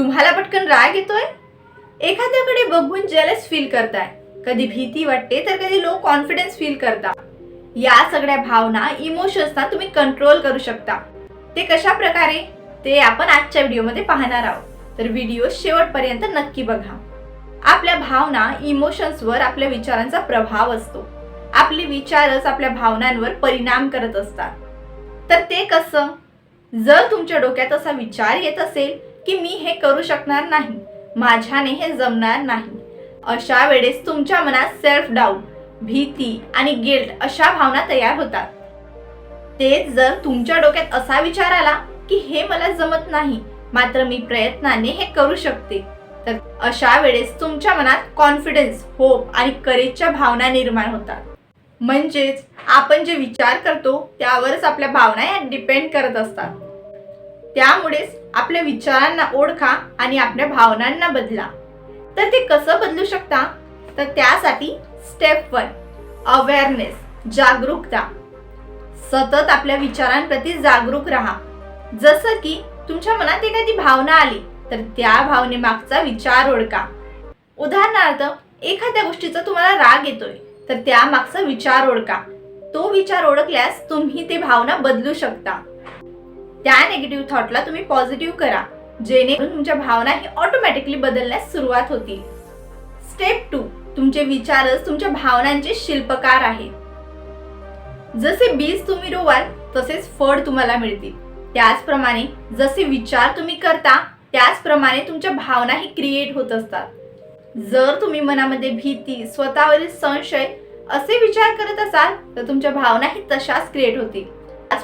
तुम्हाला पटकन राग येतोय? एखाद्याकडे बघून जेलस फील करताय. कधी भीती वाटते तर कधी लो कॉन्फिडन्स फील करता. या सगळ्या भावना इमोशन्सना तुम्ही कंट्रोल करू शकता. ते कशा प्रकारे ते आपण आजच्या व्हिडिओमध्ये पाहणार आहोत. तर व्हिडिओ शेवटपर्यंत नक्की बघा. आपल्या भावना इमोशन्सवर आपल्या विचारांचा प्रभाव असतो. आपले विचारच आपल्या भावनांवर परिणाम करत असतात. तर ते कसं? जर तुमच्या डोक्यात असा विचार येत असेल की मी हे करू शकणार नाही. माझ्याने हे जमणार नाही. अशा वेळेस तुमच्या मनात सेल्फ डाऊट भीती आणि गिल्ट अशा भावना तयार होतात. तेच जर तुमच्या डोक्यात असा विचार आला की हे मला जमत नाही मात्र मी प्रयत्नाने हे करू शकते तर अशा वेळेस तुमच्या मनात कॉन्फिडन्स होप आणि करेजच्या भावना निर्माण होतात. म्हणजेच आपण जे विचार करतो त्यावरच आपल्या भावना या डिपेंड करत असतात. त्यामुळेच आपल्या विचारांना ओळखा आणि आपल्या भावनांना बदला. तर ते कसं बदलू शकता? तर त्यासाठी स्टेप वन अवेअरनेस जागरूकता. सतत आपल्या विचारांप्रती जागरूक राहा. जसं की तुमच्या मनात एखादी भावना आली तर त्या भावनेमागचा विचार ओळखा. उदाहरणार्थ एखाद्या गोष्टीचा तुम्हाला राग येतोय तर त्या मागचा विचार ओळखा. तो विचार ओळखल्यास तुम्ही ते भावना बदलू शकता. त्या नेगेटिव्ह थॉटला तुम्ही पॉझिटिव्ह करा. जेणेकरून तुमच्या भावना ही ऑटोमॅटिकली बदलण्यास सुरुवात होतील. स्टेप टू तुमचे विचारच तुमच्या भावनांचे शिल्पकार आहेत. जसे बीज तुम्ही रोवाल तसेच फळ तुम्हाला मिळतील. त्याचप्रमाणे जसे विचार तुम्ही करता त्याचप्रमाणे तुमच्या भावनाही क्रिएट होत असतात. जर तुम्ही मनामध्ये भीती स्वतःवरील संशय असे विचार करत असाल तर तुमच्या भावनाही तशाच क्रिएट होतील.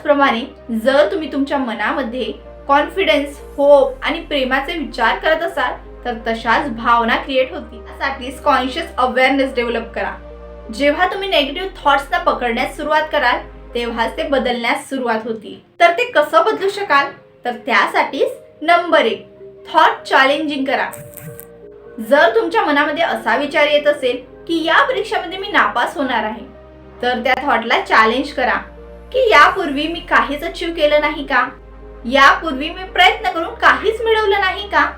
त्याचप्रमाणे जर तुम्ही तुमच्या मनामध्ये कॉन्फिडन्स होप आणि प्रेमाचे विचार करत असाल तर तशाच भावना क्रिएट होतील. त्यासाठीच कॉन्शियस अवेअरनेस डेव्हलप करा. जेव्हा तुम्ही नेगेटिव्ह थॉट्सना पकडण्यास सुरुवात कराल तेव्हाच ते बदलण्यास सुरुवात होतील. तर ते कसं बदलू शकाल? तर त्यासाठीच नंबर एक थॉट चॅलेंजिंग करा. जर तुमच्या मनामध्ये असा विचार येत असेल की या परीक्षेमध्ये मी नापास होणार आहे तर त्या थॉटला चॅलेंज करा. की यापूर्वी मी काहीच अचीव केलं नाही का? यापूर्वी मी प्रयत्न करून काहीच मिळवलं नाही का?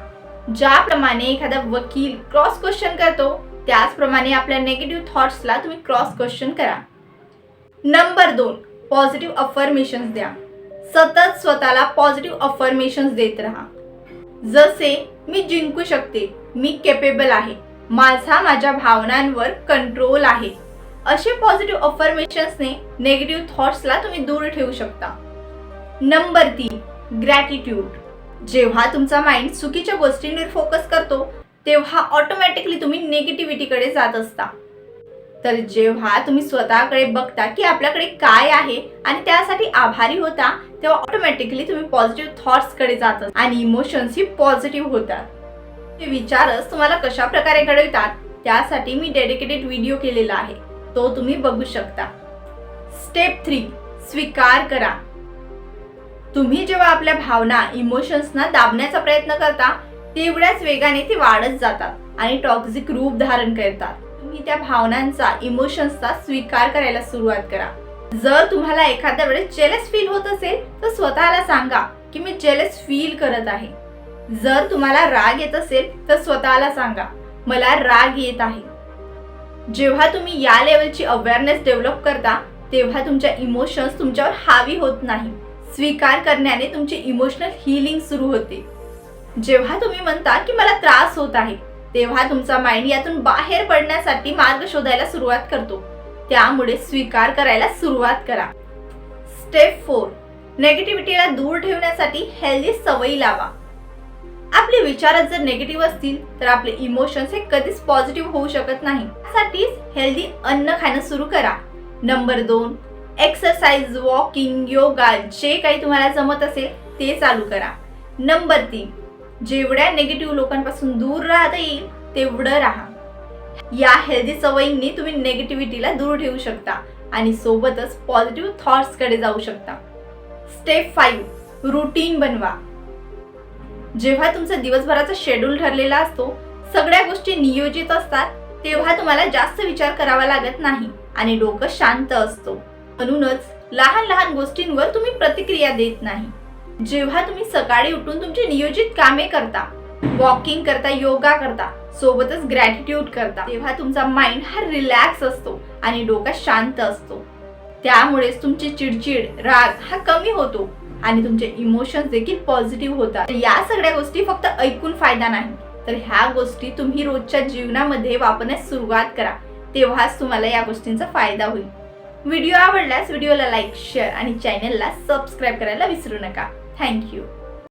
ज्याप्रमाणे एखादा वकील क्रॉस क्वेश्चन करतो त्याचप्रमाणे आपल्या निगेटिव्ह थॉट्सला तुम्ही क्रॉस क्वेश्चन करा. नंबर दोन पॉझिटिव्ह अफर्मेशन्स द्या. सतत स्वतःला पॉझिटिव्ह अफर्मेशन्स देत राहा. जसे मी जिंकू शकते मी केपेबल आहे. माझा माझ्या भावनांवर कंट्रोल आहे. असे पॉझिटिव्ह अफर्मेशन्सने नेगेटिव्ह थॉट्सला तुम्ही दूर ठेवू शकता. नंबर तीन ग्रॅटिट्यूड जेव्हा तुमचा माइंड चुकीच्या गोष्टींवर फोकस करतो तेव्हा ऑटोमॅटिकली तुम्ही नेगेटिव्हिटीकडे जात असता. तर जेव्हा तुम्ही स्वतःकडे बघता की आपल्याकडे काय आहे आणि त्यासाठी आभारी होता तेव्हा ऑटोमॅटिकली तुम्ही पॉझिटिव्ह थॉट्सकडे जात आणि इमोशन्स ही पॉझिटिव्ह होतात. हे विचारच तुम्हाला कशा प्रकारे घडवितात त्यासाठी मी डेडिकेटेड व्हिडिओ केलेला आहे. तो तुम्ही बघू शकता. स्टेप थ्री स्वीकार करा. तुम्ही जेव्हा आपल्या भावना इमोशन्सना दाबण्याचा प्रयत्न करता तेवढ्याच वेगाने ते वाढत जातात आणि टॉक्झिक रूप धारण करतात. तुम्ही त्या भावनांचा इमोशन्सचा स्वीकार करायला सुरुवात करा. जर तुम्हाला एखाद्या वेळेस जेलस फील होत असेल तर स्वतःला सांगा की मी जेलस फील करत आहे. जर तुम्हाला राग येत असेल तर स्वतःला सांगा मला राग येत आहे. जेव्हा तुम्ही या लेवलची अवेअरनेस डेव्हलप करता तेव्हा तुमच्या इमोशन्स तुमच्यावर हावी होत नाही. स्वीकार करण्याने तुमची इमोशनल हिलिंग सुरू होते. जेव्हा तुम्ही म्हणता की मला त्रास होत आहे तेव्हा तुमचा माइंड यातून बाहेर पडण्यासाठी मार्ग शोधायला सुरुवात करतो. त्यामुळे स्वीकार करायला सुरुवात करा. स्टेप फोर नेगेटिव्हिटीला दूर ठेवण्यासाठी हेल्दी सवयी लावा. आपले विचारच जर नेगेटिव्ह असतील तर आपले इमोशन्स हे कधीच पॉझिटिव्ह होऊ शकत नाही. त्यासाठीच हेल्दी अन्न खाणं सुरू करा. नंबर दोन एक्सरसाइज वॉकिंग योगा जे काही तुम्हाला जमत असेल ते चालू करा. नंबर तीन जेवढ्या नेगेटिव्ह लोकांपासून दूर राहता येईल तेवढं राहा. या हेल्दी सवयींनी तुम्ही नेगेटिव्हिटीला दूर ठेवू शकता आणि सोबतच पॉझिटिव्ह थॉट्सकडे जाऊ शकता. स्टेप फाईव्ह रुटीन बनवा. जेव्हा तुमचा दिवसभराचा शेड्यूल ठरलेला असतो सगळ्या गोष्टी नियोजित असतात तेव्हा तुम्हाला जास्त विचार करावा लागत नाही आणि डोकं शांत असतो. म्हणूनच लहान लहान गोष्टींवर तुम्ही प्रतिक्रिया देत नाही. जेव्हा तुम्ही सकाळी उठून तुमची नियोजित कामे करता वॉकिंग करता योगा करता सोबतच ग्रॅटिट्यूड करता तेव्हा तुमचा माइंड हा रिलॅक्स असतो आणि डोका शांत असतो. त्यामुळेच तुमची चिडचिड राग हा कमी होतो. आणि तुमचे इमोशन्स देखील पॉझिटिव्ह होतात. तर या सगळ्या गोष्टी फक्त ऐकून फायदा नाही. तर ह्या गोष्टी तुम्ही रोजच्या जीवनामध्ये वापरण्यास सुरुवात करा. तेव्हाच तुम्हाला या गोष्टींचा फायदा होईल. व्हिडिओ आवडल्यास व्हिडिओला लाईक शेअर आणि चॅनलला सबस्क्राईब करायला विसरू नका. थँक्यू